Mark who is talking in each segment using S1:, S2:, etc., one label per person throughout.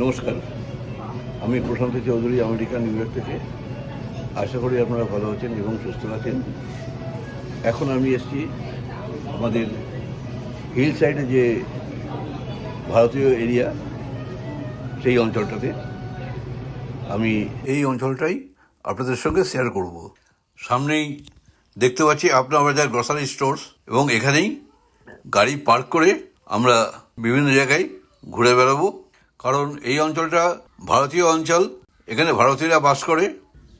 S1: নমস্কার। আমি Prashant Chowdhury, America, New York থেকে। আশা করি আপনারা ভালো আছেন এবং সুস্থ আছেন। এখন আমি এসেছি আমাদের হিল সাইডে যে ভারতীয় এরিয়া, সেই অঞ্চলটাতে। আমি এই অঞ্চলটাই আপনাদের সঙ্গে শেয়ার করব। সামনেই দেখতে পাচ্ছি আপনার বাজার গ্রসারি স্টোর্স এবং এখানেই গাড়ি পার্ক করে আমরা বিভিন্ন জায়গায় ঘুরে বেড়াবো। কারণ এই অঞ্চলটা ভারতীয় অঞ্চল, এখানে ভারতীয়রা বাস করে,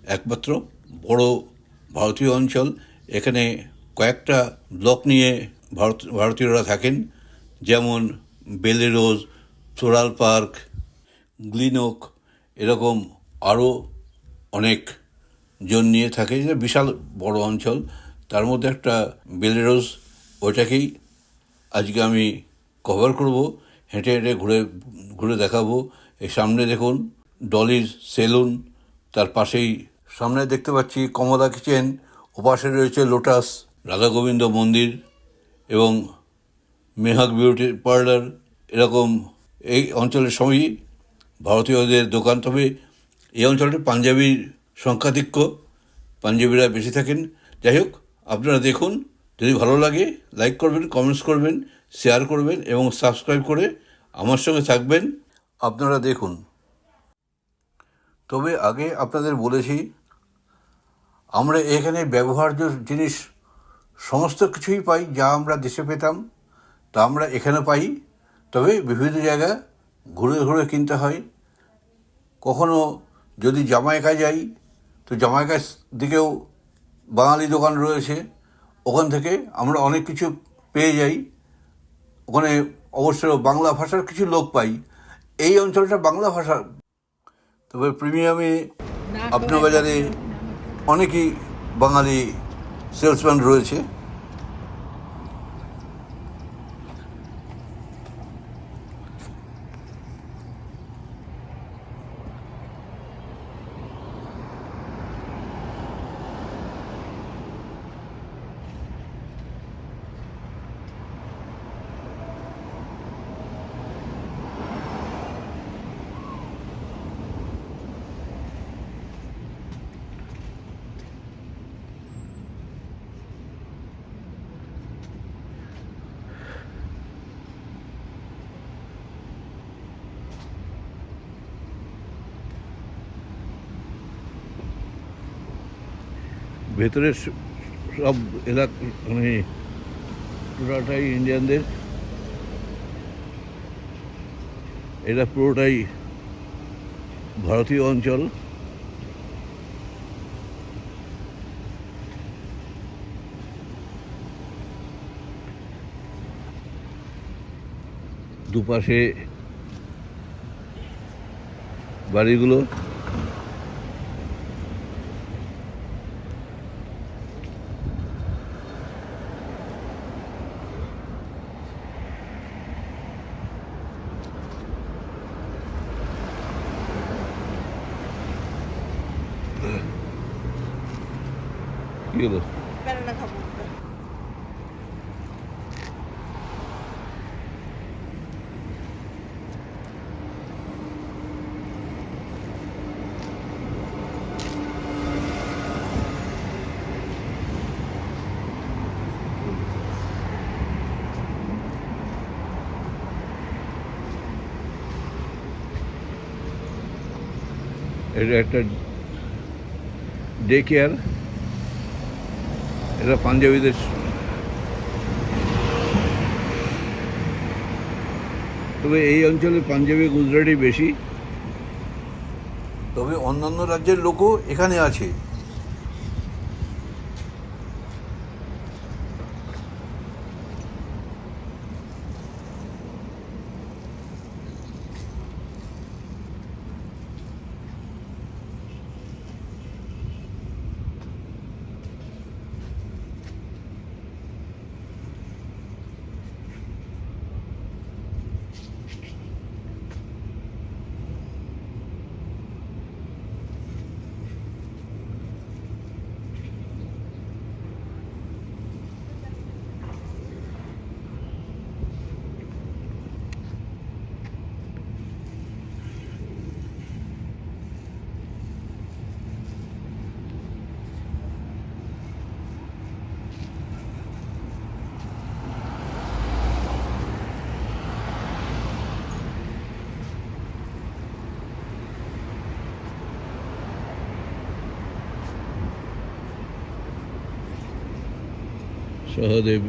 S1: একমাত্র বড় ভারতীয় অঞ্চল। এখানে কয়েকটা ব্লক নিয়ে ভারত, ভারতীয়রা থাকেন, যেমন বেলেরোজ ফ্লোরাল পার্ক, গ্লিনোক, এরকম আরও অনেক জন নিয়ে থাকে। এটা বিশাল বড় অঞ্চল। তার মধ্যে একটা বেলেরোজ ওইটাকেই আজকে আমি কভার করব। হেঁটে হেঁটে ঘুরে ঘুরে দেখাবো। এই সামনে দেখুন, ডলির সেলুন, তার পাশেই সামনে দেখতে পাচ্ছি কমলা কিচেন, ওপাশে রয়েছে লোটাস রাধা গোবিন্দ মন্দির এবং মেহাক বিউটি পার্লার। এরকম এই অঞ্চলের সবই ভারতীয়দের দোকান। তবে এই অঞ্চলটি পাঞ্জাবির সংখ্যাধিক্য, পাঞ্জাবিরা বেশি থাকেন। যাই হোক, আপনারা দেখুন, যদি ভালো লাগে লাইক করবেন কমেন্টস করবেন শেয়ার করবেন এবং সাবস্ক্রাইব করে আমার সঙ্গে থাকবেন। আপনারা দেখুন। তবে আগে আপনাদের বলেছি, আমরা এখানে ব্যবহার্য জিনিস সমস্ত কিছুই পাই, যা আমরা দেশে পেতাম, তা আমরা এখানে পাই। তবে বিভিন্ন জায়গা ঘুরে ঘুরে কিনতে হয়। কখনো যদি জামাইকা যাই, তো জামাইকার দিকেও বাঙালি দোকান রয়েছে। ওখান থেকে আমরা অনেক কিছু পেয়ে যাই। ওখানে অবশ্য বাংলা ভাষার কিছু লোক পাই। এই অঞ্চলটা বাংলা ভাষা। তবে প্রিমিয়ামে আপনার বাজারে অনেকই বাঙালি সেলসম্যান রয়েছে। ভেতরের স- সব এলাকা মানে পুরোটাই ইন্ডিয়ানদের। এটা পুরোটাই ভারতীয় অঞ্চল। দুপাশে বাড়িগুলো। এটা একটা ডে কেয়ার এটা পাঞ্জাবিদের তবে এই অঞ্চলে পাঞ্জাবি, গুজরাটি বেশি। তবে অন্যান্য রাজ্যের লোকও এখানে আছে। সহদেব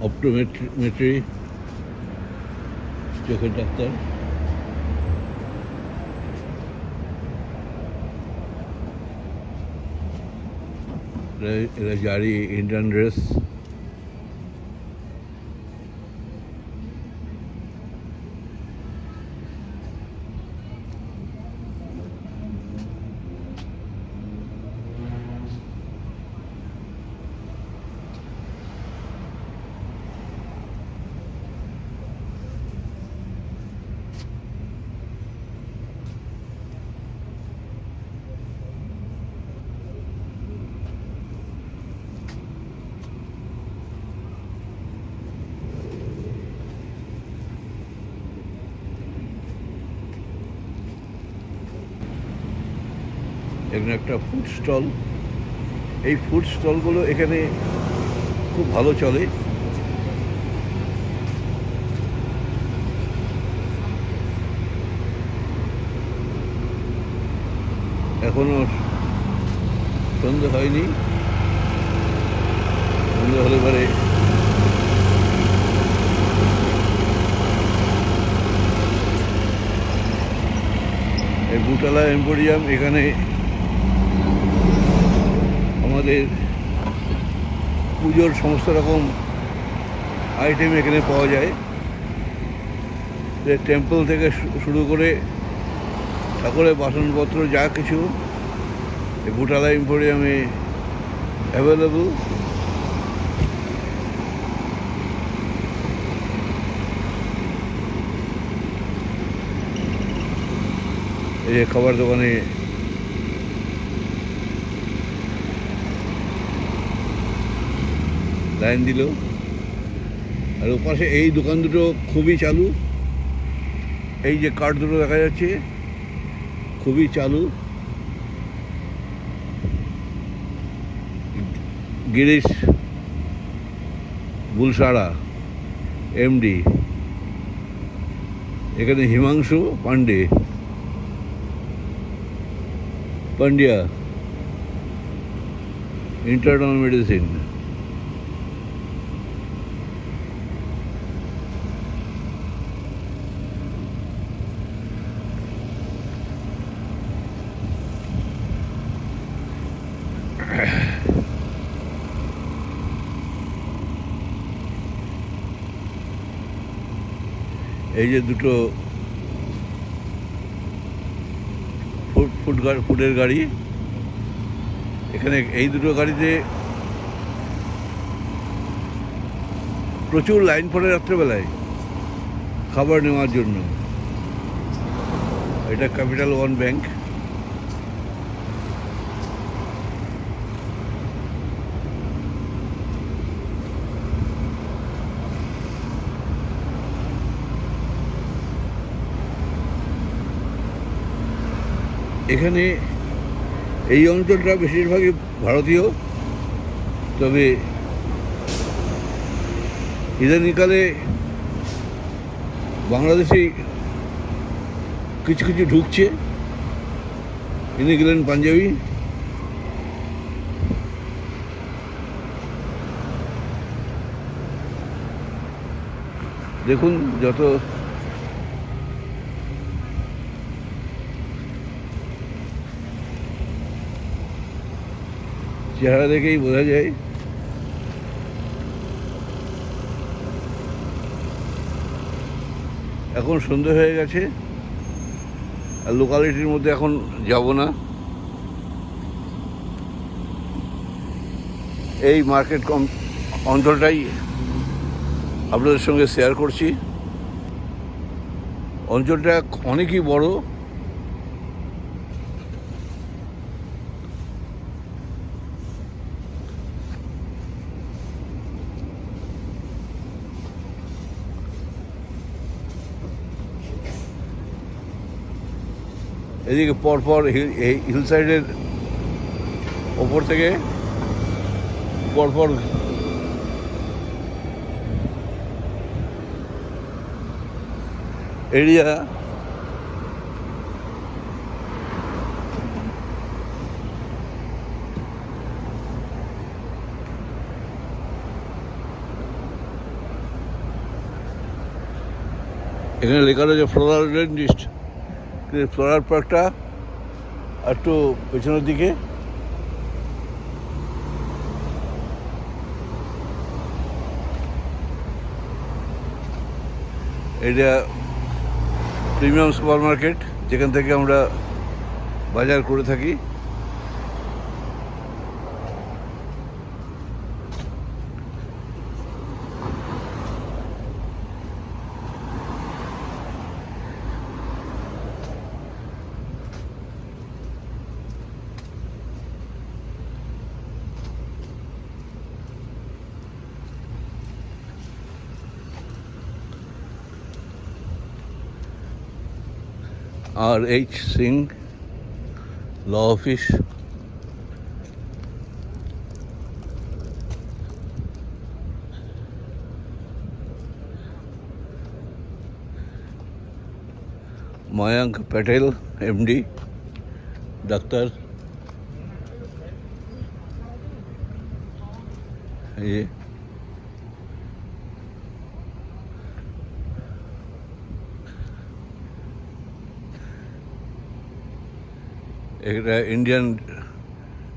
S1: অপটোমেট্রি চোখের ডাক্তার। এরা- জারি ইন্ডিয়ান ড্রেস এখানে একটা ফুড স্টল এই ফুড স্টলগুলো এখানে খুব ভালো চলে। এখনও সন্ধে হয়নি। সন্ধে হলে পরে এই বুটালা এম্পোরিয়াম এখানে আমাদের পুজোর সমস্ত রকম আইটেম এখানে পাওয়া যায়। টেম্পল থেকে শুরু করে ঠাকুরের বাসনপত্র যা কিছু বুটালা এম্পোরিয়ামে অ্যাভেলেবল এই যে খাবার দোকানে লাইন দিল। আর ওপাশে এই দোকান দুটো খুবই চালু। এই যে কার্ড দুটো দেখা যাচ্ছে, খুবই চালু। গিরিশ বুলসারা এমডি। এখানে হিমাংশু পান্ডে। পান্ডিয়া। Internal medicine. এই যে দুটো ফুড ফুড ফুডের গাড়ি, এখানে এই দুটো গাড়িতে প্রচুর লাইন পড়ে রাত্রেবেলায় খাবার নেওয়ার জন্য। এটা ক্যাপিটাল ওয়ান ব্যাংক। এখানে এই অঞ্চলটা বেশিরভাগই ভারতীয়, তবে ইদানিংকালে বাংলাদেশি কিছু কিছু ঢুকছে। ইনি গেলেন পাঞ্জাবি। দেখুন যত চেহারা দেখেই বোঝা যায়। এখন সন্ধে হয়ে গেছে, আর লোকালিটির মধ্যে এখন যাব না। এই মার্কেট কম, অঞ্চলটাই আপনাদের সঙ্গে শেয়ার করছি। অঞ্চলটা অনেকই বড়। এদিকে পরপর হিলসাইডের ওপর থেকে পরপর এরিয়া এখানে লেখা রয়েছে ফ্লোরাল ডেন্টিস্ট ফ্লোরাল পার্কটা একটু পেছনের দিকে। এটা প্রিমিয়াম সুপার মার্কেট যেখান থেকে আমরা বাজার করে থাকি। আর H Singh law office Mayank Patel MD doctor এই এটা ইন্ডিয়ান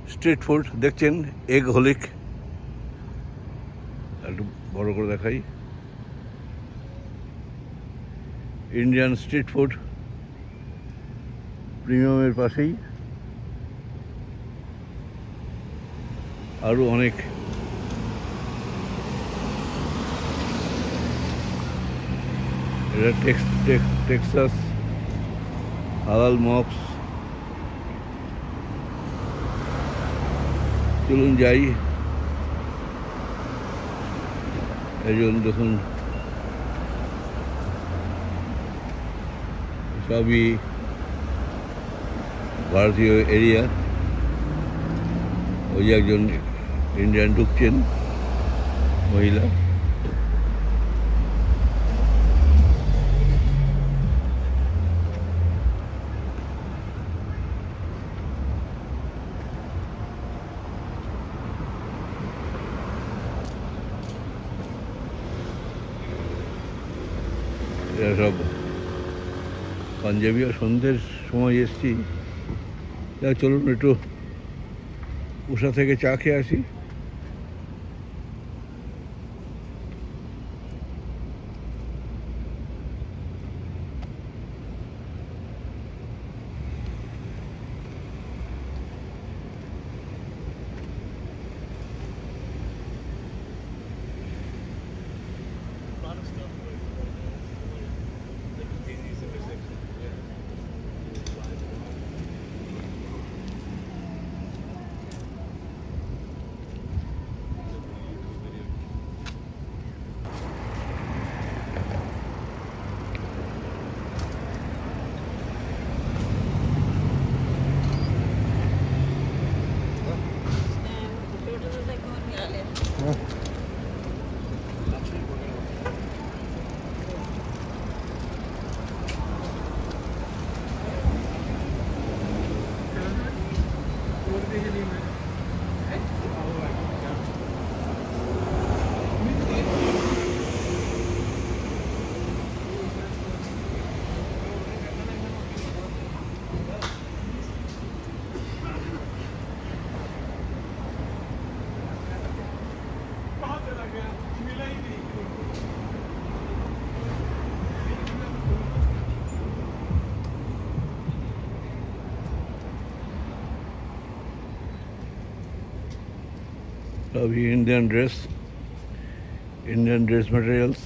S1: স্ট্রিট ফুড দেখছেন? এগ হোলিক। একটু বড় করে দেখাই। ইন্ডিয়ান স্ট্রিট ফুড প্রিমিয়ামের পাশেই। আরও অনেক। এটা টেক্স টেক্সাস, হালাল মপস চলুন যাই। একজন দেখুন। সবই ভারতীয় এরিয়া। ওই একজন ইন্ডিয়ান ঢুকছেন মহিলা। সব পাঞ্জাবি আর সন্ধ্যের সময় এসছি। চলুন একটু উষা থেকে চা খেয়ে আসি। সবই Indian dress Indian dress materials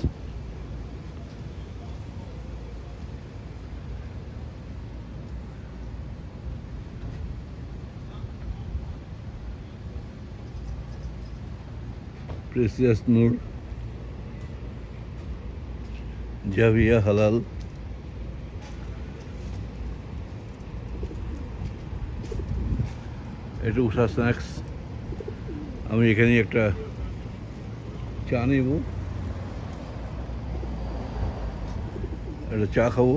S1: precious Noor Javiya হালাল এটা উষা স্ন্যাক্স আমি এখানে একটা চা নেব একটা চা খাব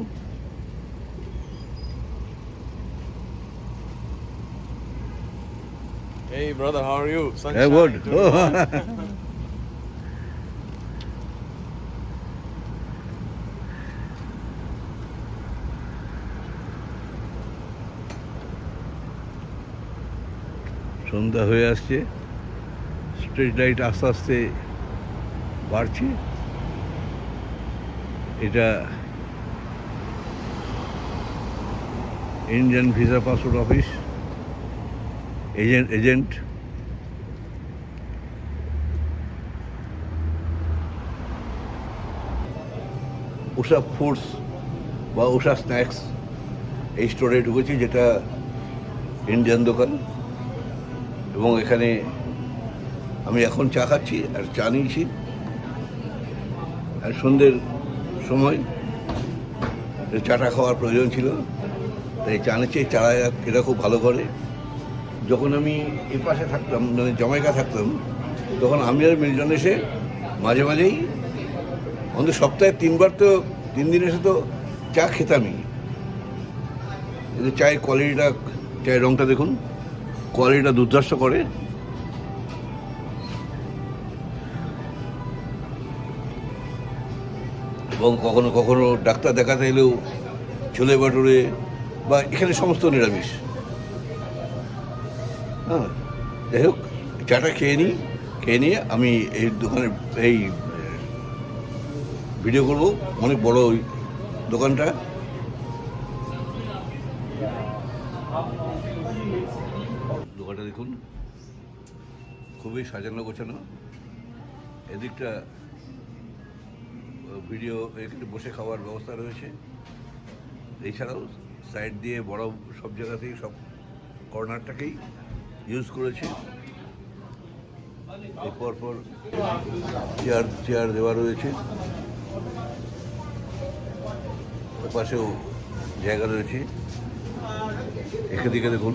S2: Hey brother, how are you? Sunshine. Yeah, good.
S1: সন্ধ্যা হয়ে আসছে স্ট্রিট লাইট আস্তে আস্তে বাড়ছে। এটা Indian visa passport office agent agent Usha foods বা উষা স্ন্যাক্স এই স্টোরে ঢুকেছি, যেটা ইন্ডিয়ান দোকান। এবং এখানে আমি এখন চা খাচ্ছি আর চা নিয়েছি। আর সন্ধ্যের সময় চাটা খাওয়ার প্রয়োজন ছিল, তাই চা নিচ্ছি। চারা এরা খুব ভালো করে। যখন আমি এ পাশে থাকতাম মানে জমাইকা থাকতাম, তখন আমি আর মিলজন এসে মাঝে মাঝেই, অন্তত সপ্তাহে তিনবার তো, তিন দিন এসে তো চা খেতামই। চায়ের কোয়ালিটিটা চায়ের রঙটা দেখুন কোয়ালিটিটা দুর্ধর্ষ করে। এবং কখনো কখনো ডাক্তার দেখাতে এলেও ছোলে বাটুরে বা এখানে সমস্ত নিরামিষ। হ্যাঁ যাই হোক, চাটা খেয়ে নিই, খেয়ে নিয়ে আমি এই দোকানে এই ভিডিও করব। অনেক বড় ওই দোকানটা। দোকানটা দেখুন, খুবই সাজানো গোছানো। এদিকটা ভিডিও এখানে বসে খাওয়ার ব্যবস্থা রয়েছে। এছাড়াও সাইড দিয়ে বড় সব জায়গাতেই সব কর্নারটাকেই ইউজ করেছে। এরপর পর চেয়ার চেয়ার দেওয়া রয়েছে। পাশেও জায়গা রয়েছে। এখান থেকে দেখুন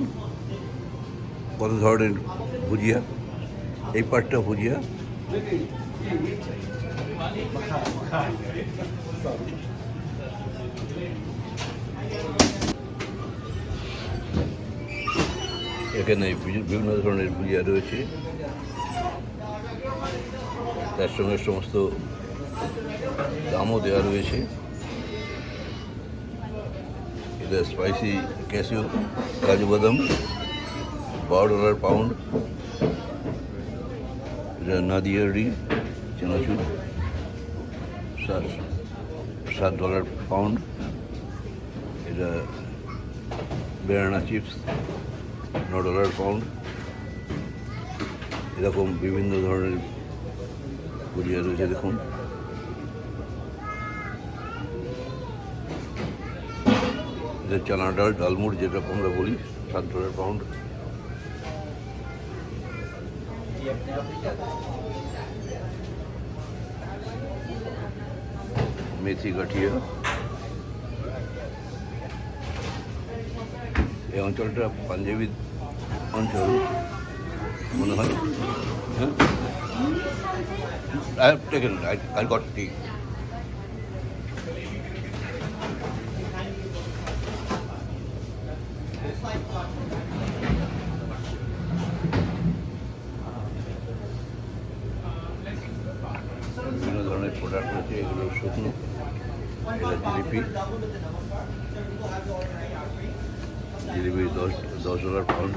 S1: কত ধরনের ভুজিয়া। এই পার্টটা ভুজিয়া। এখানে বিভিন্ন ধরনের ভুজিয়া রয়েছে। তার সঙ্গে সমস্ত দামও দেওয়া রয়েছে। এটা স্পাইসি ক্যাসিও কাজু বাদাম, বারো ডলার পাউন্ড এটা নাদিয়ারি চানাচুর। সাত ডলার পাউন্ড এটা বেরানা চিপস ন ডলার পাউন্ড এরকম বিভিন্ন ধরনের পুরিয়া রয়েছে, দেখুন। এটা চানা ডাল ডালমুড় যেটা আমরা বলি, সাত ডলার পাউন্ড মেথি গাঠিয়া এই অঞ্চলটা পাঞ্জাবি অঞ্চল, মনে হয়। হ্যাঁ? I have taken I I got tea. ধরনের প্রোডাক্ট রয়েছে এগুলো শুকনো এটা জিলিপি। জিলিপি দশ দশ ডলার পাউন্ড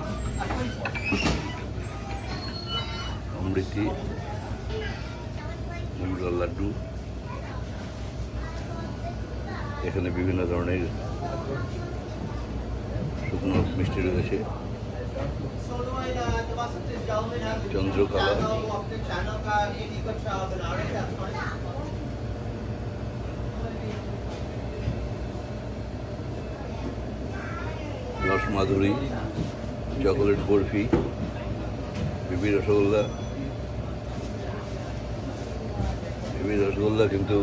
S1: অমৃতি মুগডাল লাড্ডু। এখানে বিভিন্ন ধরনের শুকনো মিষ্টি রয়েছে। চন্দ্রকলা। রসমাধুরী চকোলেট বরফি বিবি রসগোল্লা। বিবি রসগোল্লা কিন্তু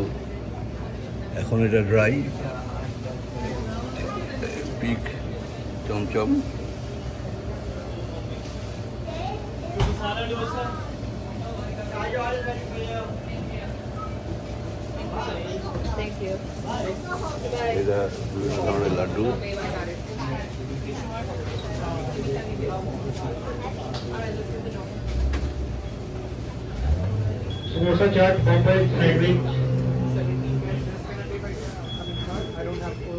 S1: এখন এটা ড্রাই পিক চমচম।
S3: Thank you.
S1: Bye. ধরনের laddu
S4: samosa chaat bombay sandwich
S1: I don't have to.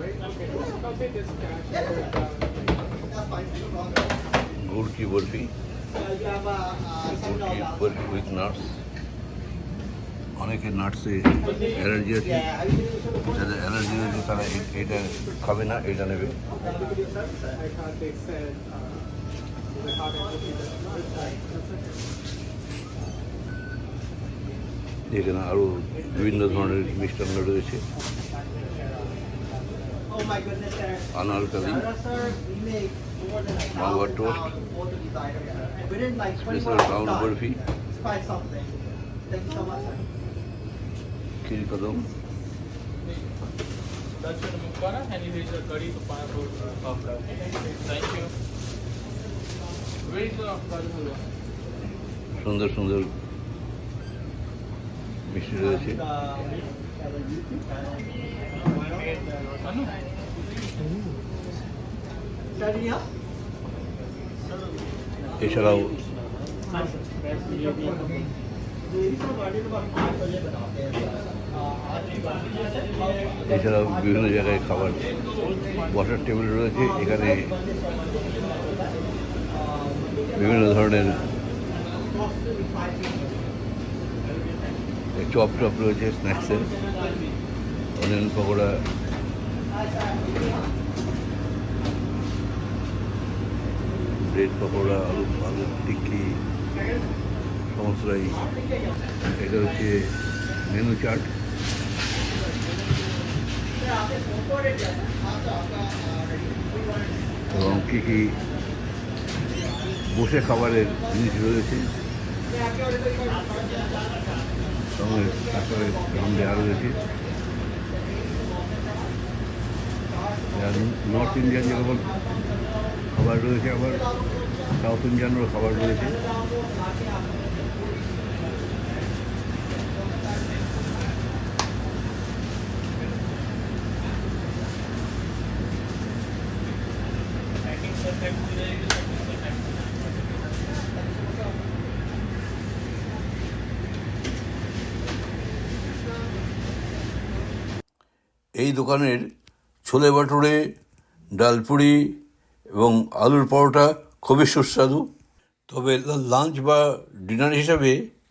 S1: Right? Okay. you this cash. Barfi গুড় কি বরফি উইথ নাটস অনেকে নাটসে অ্যালার্জি আছে। যাদের অ্যালার্জি আছে তারা এটা খাবে না এটা নেবে। এখানে আরও বিভিন্ন ধরনের মিষ্টান্ন রয়েছে।
S5: Oh Anarkali. Sir, we make more than a
S1: Malwa
S5: thousand
S1: toast.
S5: pounds of both of these items, sir. And within like
S1: special
S5: 24 hours,
S1: round
S5: done.
S1: Barfi
S5: It's quite something. Thank you so much, sir.
S1: Kheer kadam
S6: That's your mukbara and it is a curry to pineapple papda. Thank you. Where is the Rajah Halwa?
S1: সুন্দর সুন্দর মিষ্টি রয়েছে
S6: Anu?
S5: Sardinia?
S1: এছাড়াও এছাড়াও বিভিন্ন জায়গায় খাবার বসার টেবিল রয়েছে। এখানে বিভিন্ন ধরনের চপ টপ রয়েছে, স্ন্যাক্সের, অনিয়ন পকোড়া। ব্রেড পকোড়া, আলু আলু টিক্কি সমস্তটাই এটা হচ্ছে মেনু চার্ট। এবং কী কী বসে খাবারের জিনিস রয়েছে। তারপরে দাম দেওয়া রয়েছে। নর্থ ইন্ডিয়ান যেরকম খাবার রয়েছে আবার সাউথ ইন্ডিয়ানেরও খাবার রয়েছে। এই দোকানের ছোলে বাটুরে ডালপুরি এবং আলুর পরোটা খুবই সুস্বাদু। তবে লাঞ্চ বা ডিনার হিসাবে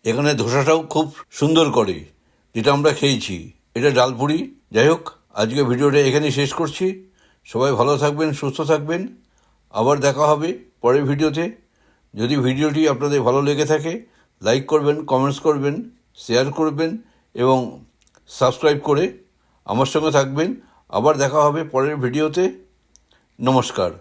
S1: এখানে ধোসাটাও খুব সুন্দর করে, যেটা আমরা খেয়েছি। এটা ডালপুরি। যাই হোক আজকে ভিডিওটা এখানেই শেষ করছি। সবাই ভালো থাকবেন, সুস্থ থাকবেন। আবার দেখা হবে পরের ভিডিওতে। যদি ভিডিওটি আপনাদের ভালো লেগে থাকে, লাইক করবেন কমেন্টস করবেন শেয়ার করবেন এবং সাবস্ক্রাইব করে আমার সঙ্গে থাকবেন। আবার দেখা হবে পরের ভিডিওতে। নমস্কার।